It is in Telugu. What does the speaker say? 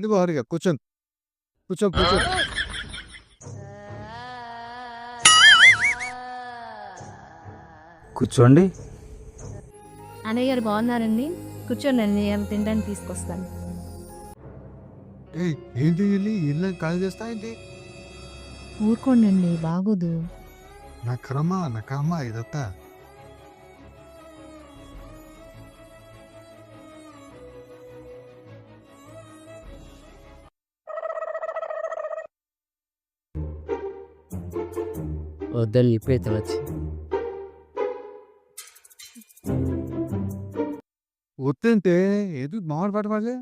ఎందుకు హరిగా కూర్చోండి కూర్చో కూర్చో కూర్చోండి. అన్నయ్య గారు బాగున్నారండి. కూర్చోండి అండి ఏం తినడానికి తీసుకొస్తాను. ఏయ్, ఏంటి ఇల్లు? ఇల్లు కాల్ చేస్తా ఏంటి ఊరుకోండి బాగోదు. నా క్రమ నా కర్మ ఇదంతా. వద్దని ఇప్పుడే తినచ్చు వద్దంటే ఏదో మామిడి పాట పాడలే